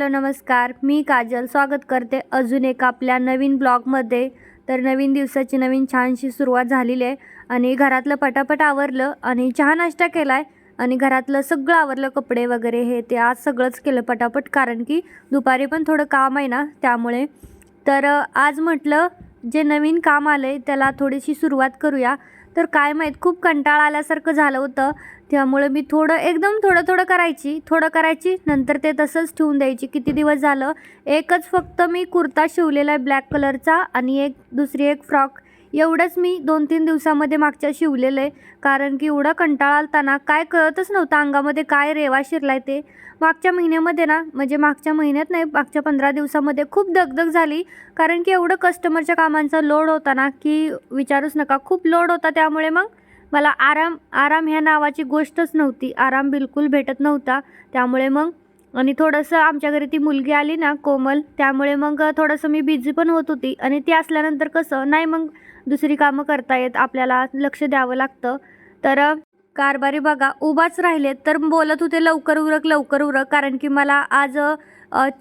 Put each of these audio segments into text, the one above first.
Hello नमस्कार. मी काजल स्वागत करते अजून एक आपल्या नवीन ब्लॉगमध्ये. तर नवीन दिवसाची नवीन छानशी सुरुवात झालेली आहे आणि घरातलं पटापट आवरलं आणि चहा नाश्ता केला आहे आणि घरातलं सगळं आवरलं कपडे वगैरे हे ते आज सगळंच केलं पटापट कारण की दुपारी पण थोडं काम आहे ना त्यामुळे. तर आज म्हटलं जे नवीन काम आलं आहे त्याला थोडीशी सुरुवात करूया. तर काय माहीत खूप कंटाळा आल्यासारखं झालं होतं. त्यामुळे मी थोडं एकदम थोडं थोडं करायची. थोडं करायची नंतर ते तसंच ठेवून द्यायची. किती दिवस झालं? एकच फक्त मी कुर्ता शिवलेला आहे ब्लॅक कलरचा आणि एक दुसरी एक फ्रॉक. एवढंच मी दोन तीन दिवसामध्ये मागच्या शिवलेलं आहे. कारण की एवढा कंटाळा आलताना काय कळतच नव्हतं अंगामध्ये काय रेवा शिरलाय ते. मागच्या महिन्यामध्ये ना म्हणजे मागच्या महिन्यात नाही मागच्या पंधरा दिवसामध्ये खूप दगदग झाली. कारण की एवढं कस्टमरच्या कामांचा लोड होता ना की विचारूच नका. खूप लोड होता त्यामुळे मग मला आराम आराम ह्या नावाची गोष्टच नव्हती. आराम बिलकुल भेटत नव्हता. त्यामुळे मग आणि थोडंसं आमच्या घरी ती मुलगी आली ना कोमल त्यामुळे मग थोडंसं मी बिझी पण होत होती. आणि ती असल्यानंतर कसं नाही मग दुसरी कामं करता येत. आपल्याला लक्ष द्यावं लागतं. तर कारभारी बघा उभाच राहिले तर बोलत होते लवकर उरक लवकर उरक. कारण की मला आज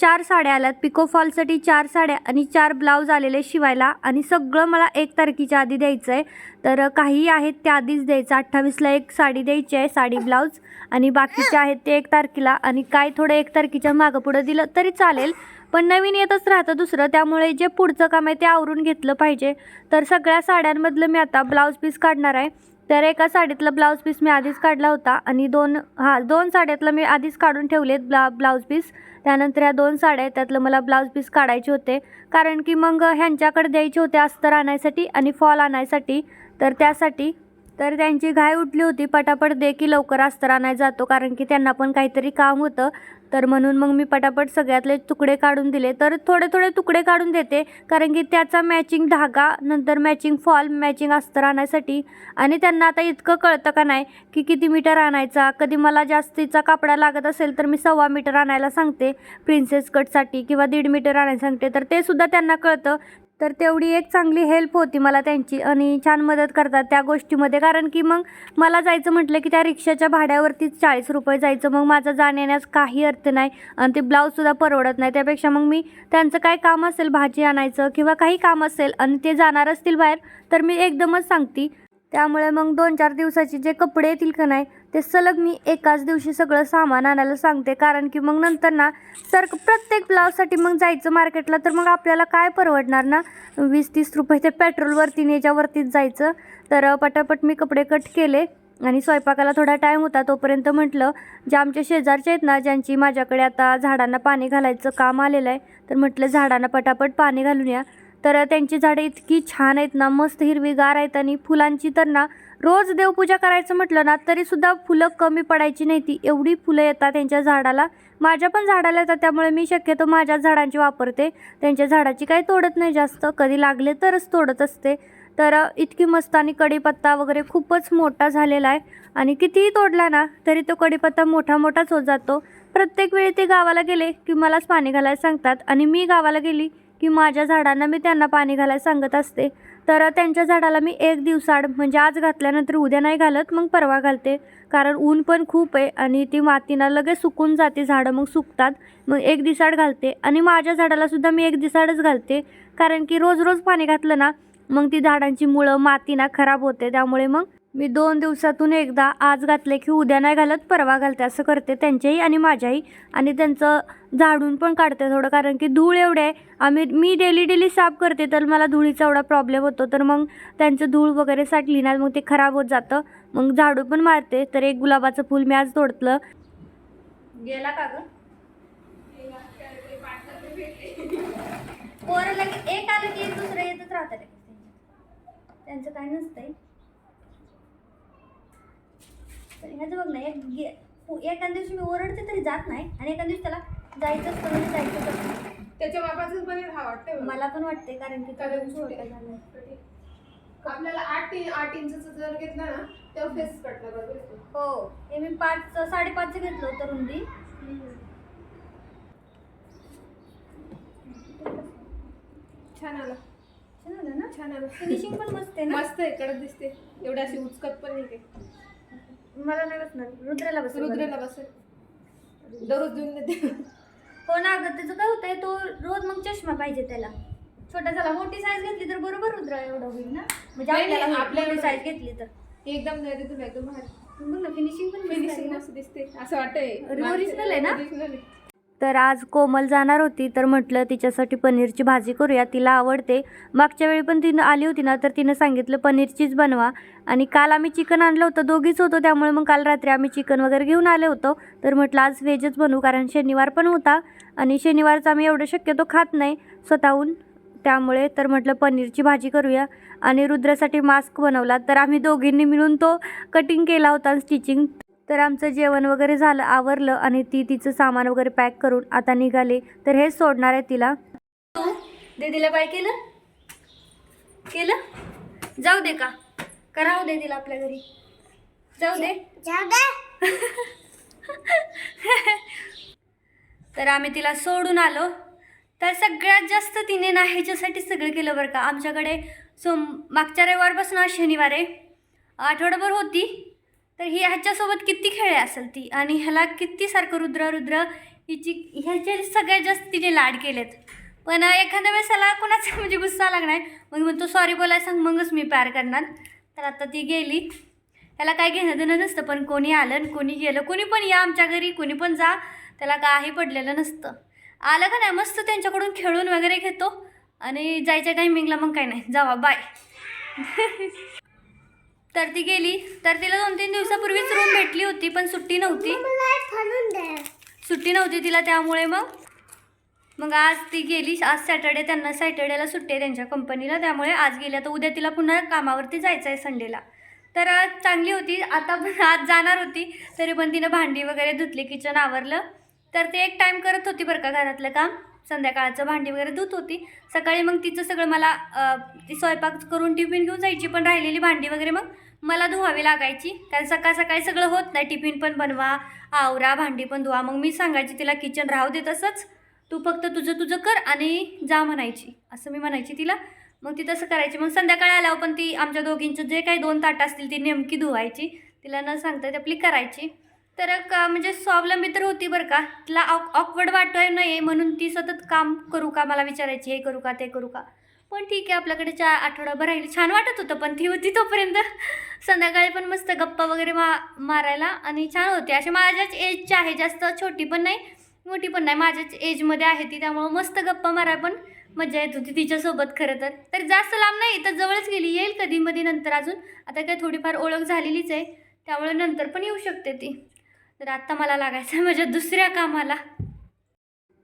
चार साड्या आल्यात. पिको फॉलसाठी चार साड्या आणि चार ब्लाऊज आलेले शिवायला आणि सगळं मला एक तारखेच्या आधी द्यायचं आहे तर काही आहेत त्या आधीच द्यायचं. अठ्ठावीसला एक साडी द्यायची आहे साडी ब्लाऊज आणि बाकीचे आहेत ते एक तारखेला. आणि काय थोडं एक तारखेच्या मागं पुढं दिलं तरी चालेल. पण नवीन येतच राहतं दुसरं. त्यामुळे जे पुढचं काम आहे ते आवरून घेतलं पाहिजे. तर सगळ्या साड्यांमधलं मी आता ब्लाऊज पीस काढणार आहे. तर एका साडीतला ब्लाऊज पीस मी आधीच काढला होता आणि दोन हां दोन साड्यातलं मी आधीच काढून ठेवलेत ब्ला ब्लाऊज पीस. त्यानंतर ह्या दोन साड्या आहेत त्यातलं मला ब्लाऊज पीस काढायचे होते. कारण की मग ह्यांच्याकडे द्यायचे होते अस्तर आणायसाठी आणि फॉल आणायसाठी. तर त्यासाठी तर त्यांची घाय उठली होती. पटापट दे की लवकर अस्तर आणायला जातो कारण की त्यांना पण काहीतरी काम होतं. तर म्हणून मग मी पटापट सगळ्यातले तुकडे काढून दिले. तर थोडे थोडे तुकडे काढून देते कारण की त्याचा मॅचिंग धागा नंतर मॅचिंग फॉल मॅचिंग अस्तर आणायसाठी. आणि त्यांना आता इतकं कळतं का नाही की किती मीटर आणायचा? कधी मला जास्तीचा कापडा लागत असेल तर मी सव्वा मीटर आणायला सांगते. प्रिन्सेस कटसाठी किंवा दीड मीटर आणायला सांगते. तर ते सुद्धा त्यांना कळतं. तर तेवढी एक चांगली हेल्प होती मला त्यांची आणि छान मदत करतात त्या गोष्टीमध्ये. कारण की मग मला जायचं म्हटलं की त्या रिक्षाच्या भाड्यावरतीच चाळीस रुपये जायचं. मग माझं जाण्यास काही अर्थ नाही आणि ते ब्लाऊजसुद्धा परवडत नाही. त्यापेक्षा मग मी त्यांचं काय काम असेल भाजी आणायचं किंवा काही काम असेल आणि ते जाणार असतील बाहेर तर मी एकदमच सांगते. त्यामुळे मग दोन चार दिवसाचे जे कपडे येतील का नाही ते सलग मी एकाच दिवशी सगळं सामान आणायला सांगते. कारण की मग नंतर ना सर प्रत्येक ब्लाऊजसाठी मग जायचं मार्केटला तर मग आपल्याला काय परवडणार ना? वीस तीस रुपये ते पेट्रोलवरती याच्यावरतीच जायचं. तर पटापट मी कपडे कट केले आणि स्वयंपाकाला थोडा टाईम होता. तोपर्यंत म्हटलं जे आमच्या शेजारचे आहेत ना ज्यांची माझ्याकडे आता झाडांना पाणी घालायचं काम आलेलं आहे तर म्हटलं झाडांना पटापट पाणी घालून या. तर त्यांची झाडं इतकी छान आहेत ना मस्त हिरवीगार आहेत आणि फुलांची तर ना रोज देवपूजा करायचं म्हटलं ना तरीसुद्धा फुलं कमी पडायची नाही ती. एवढी फुलं येतात त्यांच्या झाडाला. माझ्या पण झाडाला येतात त्यामुळे मी शक्यतो माझ्याच झाडांची वापरते. त्यांच्या झाडाची काही तोडत नाही जास्त. कधी लागले तरच तोडत असते. तर इतकी मस्त आणि कढीपत्ता वगैरे खूपच मोठा झालेला आहे. आणि कितीही तोडला ना तरी तो कढीपत्ता मोठा मोठाच होत जातो. प्रत्येक वेळी ते गावाला गेले की मलाच पाणी घालायला सांगतात. आणि मी गावाला गेली की माझ्या झाडांना मी त्यांना पाणी घालायला सांगत असते. तर त्यांच्या झाडाला मी एक दिवसाड म्हणजे आज घातल्यानंतर उद्या नाही घालत मग परवा घालते. कारण ऊन पण खूप आहे आणि ती मातीना लगेच सुकून जाते झाडं मग सुकतात मग एक दिसाड घालते. आणि माझ्या झाडालासुद्धा मी एक दिसाडच घालते कारण की रोज रोज पाणी घातलं ना मग ती झाडांची मुळं मातीना खराब होते त्यामुळे मग मी दोन दिवसातून एकदा आज घातले की उद्या नाही घालत परवा घालते असं करते त्यांच्याही आणि माझ्याही. आणि त्यांचं झाडून पण काढते थोडं कारण की धूळ एवढे आहे. आम्ही मी डेली डेली साफ करते तर मला धुळीचा एवढा प्रॉब्लेम होतो. तर मग त्यांचं धूळ वगैरे साठली ना मग ते खराब होत जातं. मग झाडू पण मारते तर एक गुलाबाचं फूल मी आज तोडतलं. गेला का ग? पोरं लगेच एक आलं की दुसरं येतच राहतं त्यांचं काय नसतंय. तर ह्याचं बघ ना एक गे- दिवशी मी ओरडते तरी जात नाही आणि एखाद्या दिवशी त्याला जायचं असतं म्हणजे जायचं. त्याच्या बाबाचंच बनेल हा वाटतंय मला. पण वाटते कारण की कारण छोटे. आपल्याला आठ आठ इंचचं जर घेतलं ना तेव्हा फेस कटला बरोबर हो हे मी पाच साडेपाच घेतलं होतं रुंदी. छान आला. छान झालं ना? छान आला. फिनिशिंग पण मस्त आहे ना? मस्त आहे कडक दिसते. एवढी अशी उचकत पण नाही मला नाही बसणार रुद्राला बस रुद्रेला बसेल दररोज देऊन देते. हो ना अगं त्याचं काय होतंय तो रोज मग चष्मा पाहिजे त्याला. छोटा झाला मोठी साईज घेतली तर बरोबर रुद्र एवढं होईल ना? म्हणजे नाही, नाही, आपल्याला आपल्याला मोठी साईज घेतली तर. एकदम नाही तुला एकदम भारी. बघ ना फिनिशिंग पण फिनिशिंग फिनिशिंग मस्त दिसते असं वाटतंय. Original आहे ना? Original आहे. तर आज कोमल जाणार होती तर म्हटलं तिच्यासाठी पनीरची भाजी करूया तिला आवडते. मागच्या वेळी पण तिनं आली होती ना तर तिनं सांगितलं पनीरचीच बनवा. आणि काल आम्ही चिकन आणलं होतं दोघीच होतो त्यामुळे मग काल रात्री आम्ही चिकन वगैरे घेऊन आलो होतो. तर म्हटलं आज व्हेजच बनवू कारण शनिवार पण होता आणि शनिवारचं आम्ही एवढं शक्यतो खात नाही स्वतःहून. त्यामुळे तर म्हटलं पनीरची भाजी करूया. आणि रुद्रासाठी मास्क बनवला तर आम्ही दोघींनी मिळून तो कटिंग केला होता स्टिचिंग. तर आमचं जेवण वगैरे झालं आवरलं आणि ती तिचं सामान वगैरे पॅक करून आता निघाले. तर हेच सोडणार आहे तिला. दीदीला बाय केलं? केलं? जाऊ दे का. का राहू दे तिला आपल्या घरी. जाऊ दे. तर आम्ही तिला सोडून आलो. तर सगळ्यात जास्त तिने ना ह्याच्यासाठी सगळं केलं बरं का. आमच्याकडे सोम मागच्या रविवारपासून आज शनिवार आहे. आठवडाभर होती. तर ही ह्याच्यासोबत किती खेळे असेल ती? आणि ह्याला किती सारखं रुद्र रुद्र हिची ह्याचे सगळ्यात जास्त तिने लाड केलेत. पण एखाद्या वेळेस ह्याला कोणाचा म्हणजे गुस्सा लागणार मग म्हणतो सॉरी बोलाय सांग मगच मी प्यार करणार. तर आता ती गेली. त्याला काय घेणं देणं नसतं पण कोणी आलं कोणी गेलं. कोणी पण या आमच्या घरी कोणी पण जा. त्याला काही पडलेलं नसतं. आलं का नाही मस्त त्यांच्याकडून खेळून वगैरे घेतो. आणि जायच्या टायमिंगला मग काय नाही. जावा बाय तर ती गेली. तर तिला दोन तीन दिवसापूर्वीच रूम भेटली होती पण सुट्टी नव्हती. सुट्टी नव्हती तिला त्यामुळे मग. मग आज ती गेली. आज सॅटर्डे त्यांना सॅटर्डेला सुट्टी आहे त्यांच्या कंपनीला त्यामुळे आज गेल्या. तर उद्या तिला पुन्हा कामावरती जायचं आहे संडेला. तर आज चांगली होती. आता पण आज जाणार होती. तरी पण तिनं भांडी वगैरे धुतली किचन आवरलं. तर ते एक टाईम करत होती बरं का घरातलं काम. संध्याकाळचं भांडी वगैरे धुत होती. सकाळी मग तिचं सगळं मला ती स्वयंपाक करून टिफिन घेऊन जायची पण राहिलेली भांडी वगैरे मग. मला धुवावी लागायची. कारण सकाळ सकाळी सगळं होत नाही. टिफिन पण बनवा आवरा भांडी पण धुवा. मग मी सांगायची तिला किचन राहू दे तसंच. तू फक्त तुझं तुझं कर आणि जा म्हणायची. असं मी म्हणायची तिला. मग ती तसं करायची. मग संध्याकाळी आल्यावर पण ती आमच्या दोघींचं जे काही दोन ताटं असतील ती नेमकी धुवायची. तिला न सांगता ती आपली करायची. तर का म्हणजे स्वावलंबी तर होती बरं का. तिला ऑक ऑकवर्ड वाटतोय नाही म्हणून ती सतत काम करू का? मला विचारायची हे करू का? ते करू का? पण ठीक आहे आपल्याकडे चार आठवडाभर राहिली. छान वाटत होतं पण ती होती तोपर्यंत. संध्याकाळी पण मस्त गप्पा वगैरे मा मारायला आणि छान होती. असे माझ्याच एजची आहे जास्त छोटी पण नाही मोठी पण नाही. माझ्याच एजमध्ये आहे ती त्यामुळं मस्त गप्पा मारायला पण मजा येत होती तिच्यासोबत खरं तर. तर जास्त लांब नाही तर जवळच गेली. येईल कधी मधी नंतर अजून. आता काय थोडीफार ओळख झालेलीच आहे. त्यामुळे नंतर पण येऊ शकते ती. तर आत्ता मला लागायचं आहे माझ्या दुसऱ्या कामाला.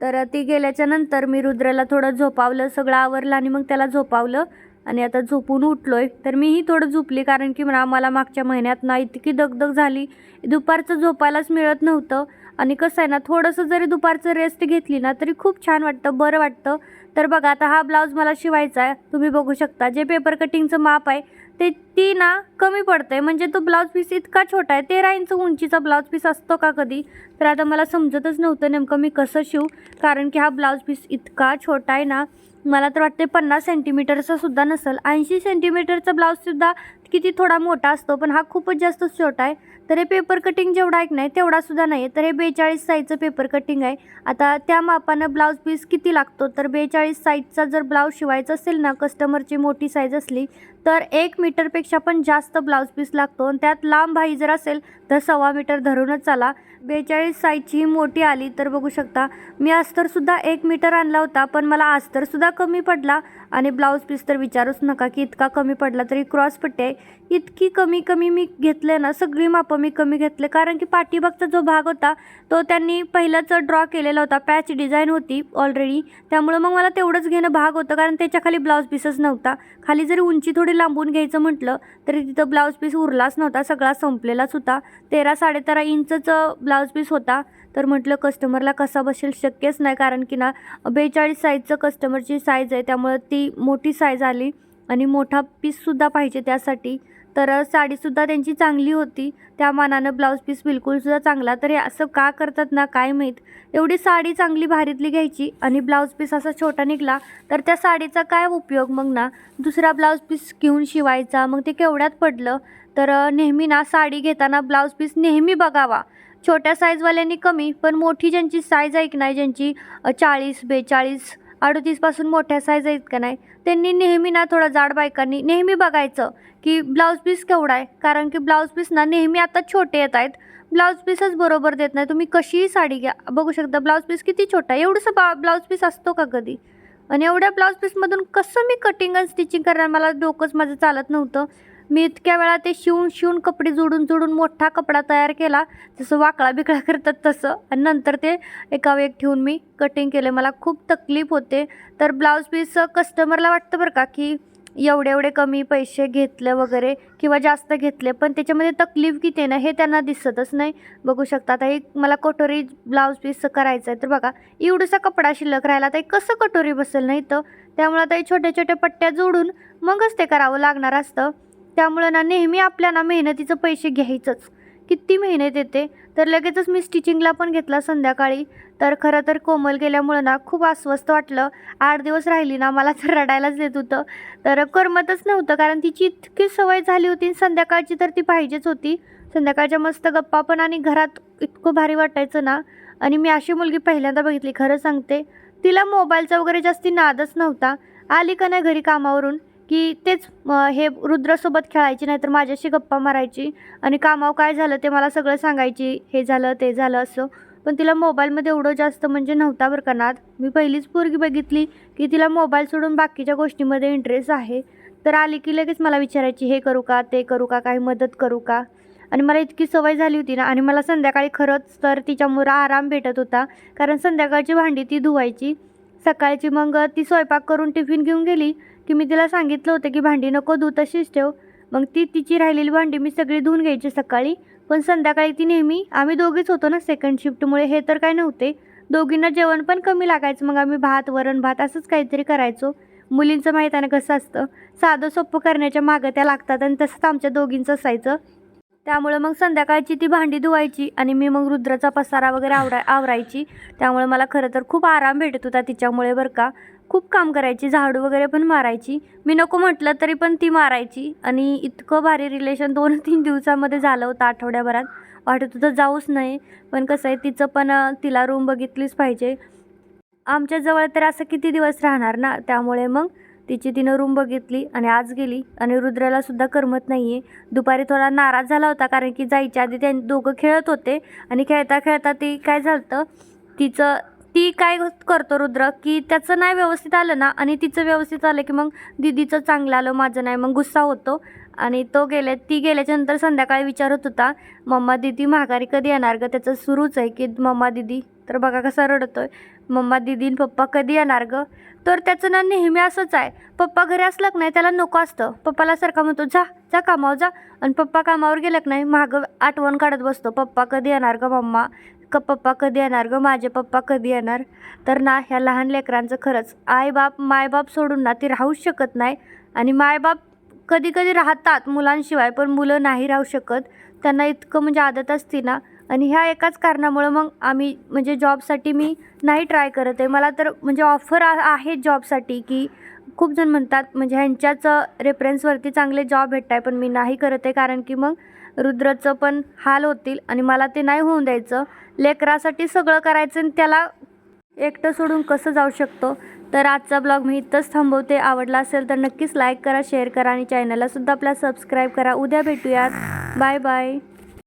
तर ती गेल्याच्यानंतर मी रुद्राला थोडं झोपावलं सगळं आवरलं आणि मग त्याला झोपावलं. आणि आता झोपून उठलो आहे तर मीही थोडं झोपली कारण की म्हणा मला मागच्या महिन्यात ना इतकी दगदग झाली. दुपारचं झोपायलाच मिळत नव्हतं. आणि कसं आहे ना थोडंसं जरी दुपारचं रेस्ट घेतली ना तरी खूप छान वाटतं बरं वाटतं. तर बघा आता हा ब्लाऊज मला शिवायचा आहे. तुम्ही बघू शकता जे पेपर कटिंगचं माप आहे ते ती ना कमी पडतं आहे म्हणजे तो ब्लाऊज पीस इतका छोटा आहे तेरा इंच उंचीचा ब्लाऊज पीस असतो का कधी? तर आता मला समजतच नव्हतं नेमकं मी कसं शिवू. कारण की हा ब्लाऊज पीस इतका छोटा आहे ना मला तर वाटते पन्नास सेंटीमीटरचा सुद्धा नसेल. ऐंशी सेंटीमीटरचा ब्लाऊजसुद्धा किती थोडा मोठा असतो पण हा खूपच जास्त शॉर्ट आहे. तर हे पेपर कटिंग जेवढा एक नाही तेवढासुद्धा नाही आहे तर हे बेचाळीस साईजचं पेपर कटिंग आहे. आता त्या मापानं ब्लाऊज पीस किती लागतो? तर बेचाळीस साईजचा जर ब्लाऊज शिवायचा असेल ना कस्टमरची मोठी साईज असली तर एक मीटरपेक्षा पण जास्त ब्लाऊज पीस लागतो. आणि त्यात लांब भाई जर असेल तर सव्वा मीटर धरूनच चाला. बेचाळीस साईजची ही मोठी आली तर बघू शकता. मी अस्तरसुद्धा एक मीटर आणला होता पण मला अस्तरसुद्धा कमी पडला. आणि ब्लाऊज पीस तर विचारूच नका की इतका कमी पडला तरी क्रॉस पट्टी आहे. इतकी कमी कमी मी घेतले ना सगळी मापं मी कमी घेतले. कारण की पाठीबागचा जो भाग होता तो त्यांनी पहिलाच ड्रॉ केलेला होता. पॅच डिझाईन होती ऑलरेडी त्यामुळं मग मला तेवढंच घेणं भाग होतं कारण त्याच्याखाली ब्लाऊज पीसच नव्हता. खाली जरी उंची थोडी लांबून घ्यायचं म्हटलं तरी तिथं ब्लाऊज पीस उरलाच नव्हता. सगळा संपलेलाच होता. तेरा साडेतेरा इंचचं ब्लाऊज पीस होता. तर म्हटलं कस्टमरला कसा बसेल शक्यच नाही कारण की ना बेचाळीस साईजचं कस्टमरची साईज आहे त्यामुळं ती मोठी साईज आली आणि मोठा पीससुद्धा पाहिजे त्यासाठी. तर साडीसुद्धा त्यांची चांगली होती. त्या मानानं ब्लाऊज पीस बिलकुलसुद्धा चांगला. तर हे असं का करतात ना काय माहीत? एवढी साडी चांगली भारीतली घ्यायची आणि ब्लाऊज पीस असा छोटा निघला तर त्या साडीचा काय उपयोग मग ना? दुसरा ब्लाऊज पीस घेऊन शिवायचा. मग ते केवढ्यात पडलं? तर नेहमी ना साडी घेताना ब्लाऊज पीस नेहमी बघावा. छोट्या साईजवाल्यांनी कमी पण मोठी ज्यांची साईज आहे की नाही ज्यांची चाळीस बेचाळीस अडतीसपासून मोठ्या साईज आहेत का नाही त्यांनी नेहमी ना थोडा जाड बायकांनी नेहमी बघायचं की ब्लाऊज पीस केवढा आहे. कारण की ब्लाऊज पीस ना नेहमी आता छोटे येत आहेत. ब्लाऊज पीसच बरोबर देत नाही. तुम्ही कशीही साडी घ्या. बघू शकता ब्लाऊज पीस किती छोटा आहे. एवढंसं बा ब्लाऊज पीस असतो का कधी? आणि एवढ्या ब्लाऊज पीसमधून कसं मी कटिंग आणि स्टिचिंग करणार? मला डोकंच माझं चालत नव्हतं. मी इतक्या वेळा ते शिवून शिवून कपडे जोडून जोडून मोठा कपडा तयार केला. जसं वाकळा बिकळा करतात तसं. आणि नंतर ते एका वेग ठेवून मी कटिंग केले. मला खूप तकलीफ होते. तर ब्लाऊज पीस कस्टमरला वाटतं बरं का की एवढे एवढे कमी पैसे घेतले वगैरे किंवा जास्त घेतले पण त्याच्यामध्ये तकलीफ किती आहे ना हे त्यांना दिसतच नाही. बघू शकता. आता एक मला कटोरी ब्लाऊज पीस करायचं आहे. तर बघा एवढंसा कपडा शिल्लक राहिला. तर कसं कटोरी बसेल नाही तर त्यामुळे आता छोट्या छोट्या पट्ट्या जोडून मगच ते करावं लागणार असतं. त्यामुळे ना नेहमी आपल्या ना मेहनतीचं पैसे घ्यायचंच. किती मेहनत येते? तर लगेचच मी स्टिचिंगला पण घेतला संध्याकाळी. तर खरं तर कोमल गेल्यामुळं ना खूप अस्वस्थ वाटलं. आठ दिवस राहिली ना मला तर रडायलाच येत होतं. तर करमतच नव्हतं कारण तिची इतकी सवय झाली होती आणि संध्याकाळची तर ती पाहिजेच होती. संध्याकाळच्या मस्त गप्पा पण आणि घरात इतकं भारी वाटायचं ना. आणि मी अशी मुलगी पहिल्यांदा बघितली खरं सांगते. तिला मोबाईलचा वगैरे जास्ती नादच नव्हता. आली का नाही घरी कामावरून? की तेच हे रुद्रसोबत खेळायची नाहीतर माझ्याशी गप्पा मारायची आणि कामावर काय झालं ते मला सगळं सांगायची हे झालं ते झालं असं. पण तिला मोबाईलमध्ये एवढं जास्त म्हणजे नव्हता बरं का नाद. मी पहिलीच पोरगी बघितली की तिला मोबाईल सोडून बाकीच्या गोष्टीमध्ये इंटरेस्ट आहे. तर आली की लगेच मला विचारायची हे करू का ते करू का काही मदत करू का? आणि मला इतकी सवय झाली होती ना आणि मला संध्याकाळी खरंच तर तिच्यामुळं आराम भेटत होता. कारण संध्याकाळची भांडी ती धुवायची. सकाळची मग ती स्वयंपाक करून टिफिन घेऊन गेली. की मी तिला सांगितलं होतं की भांडी नको धू तशीच ठेव. मग ती तिची राहिलेली भांडी मी सगळी धुवून घ्यायची सकाळी. पण संध्याकाळी ती नेहमी आम्ही दोघीच होतो ना सेकंड शिफ्टमुळे हे तर काय नव्हते. दोघींना जेवण पण कमी लागायचं मग आम्ही भात वरण भात असंच काहीतरी करायचो. मुलींचं माहीत आहे ना कसं असतं? साधं सोपं करण्याच्या मागं त्या लागतात आणि तसंच आमच्या दोघींचं असायचं. त्यामुळे मग संध्याकाळची ती भांडी धुवायची आणि मी मग रुद्राचा पसारा वगैरे आवरा आवरायची. त्यामुळे मला खरं तर खूप आराम भेटत होता तिच्यामुळे बरं का. खूप काम करायची झाडू वगैरे पण मारायची. मी नको म्हटलं तरी पण ती मारायची. आणि इतकं भारी रिलेशन दोन तीन दिवसामध्ये झालं होतं आठवड्याभरात. वाटत होतं जाऊच नाही पण कसं आहे तिचं पण तिला रूम बघितलीच पाहिजे. आमच्याजवळ तर असं किती दिवस राहणार ना? त्यामुळे मग तिची तिनं रूम बघितली आणि आज गेली. आणि रुद्राला सुद्धा करमत नाही आहे दुपारी थोडा नाराज झाला होता कारण की जायच्या आधी ते दोघं खेळत होते. आणि खेळता खेळता ती काय झालं तिचं ती काय करतो रुद्र? की त्याचं नाही व्यवस्थित आलं ना आणि तिचं व्यवस्थित आलं की मग दिदीचं चांगलं आलं माझं नाही मग गुस्सा होतो. आणि तो गेले ती गेल्याच्यानंतर संध्याकाळी विचारत होता मम्मा दिदी माघारी कधी येणार गं? त्याचं सुरूच आहे की मम्मा दिदी. तर बघा कसा आहे मम्मा दिदी आणि पप्पा कधी येणार गं? तर त्याचं ना नेहमी असंच आहे. पप्पा घरी असलं की नाही त्याला नको असतं. पप्पाला सारखा म्हणतो जा जा कामावर जा. आणि पप्पा कामावर गेलं की नाही मागं आठवण काढत बसतो. पप्पा कधी येणार गं मम्मा? का पप्पा कधी येणार ग? माझे पप्पा कधी येणार? तर ना ह्या लहान लेकरांचं खरंच आईबाप मायबाप सोडून ना ती राहूच शकत नाही. आणि मायबाप कधी कधी राहतात मुलांशिवाय पण मुलं नाही राहू शकत. त्यांना इतकं म्हणजे आदत असते ना. आणि ह्या एकाच कारणामुळं मग आम्ही म्हणजे जॉबसाठी मी नाही ट्राय करत आहे. मला तर म्हणजे ऑफर आहे जॉबसाठी की खूप जण म्हणतात म्हणजे ह्यांच्याच रेफरन्सवरती चांगले जॉब भेटत आहे पण मी नाही करत आहे. कारण की मग रुद्रचं पण हाल होतील आणि मला ते नाही होऊन द्यायचं. लेकरासाठी सगळं करायचं आणि त्याला एकटं सोडून कसं जाऊ शकतो? तर आजचा ब्लॉग मी इथंच थांबवते. आवडला असेल तर नक्कीच लाईक करा शेअर करा आणि चॅनलला सुद्धा आपल्या सबस्क्राईब करा. उद्या भेटूयात. Bye bye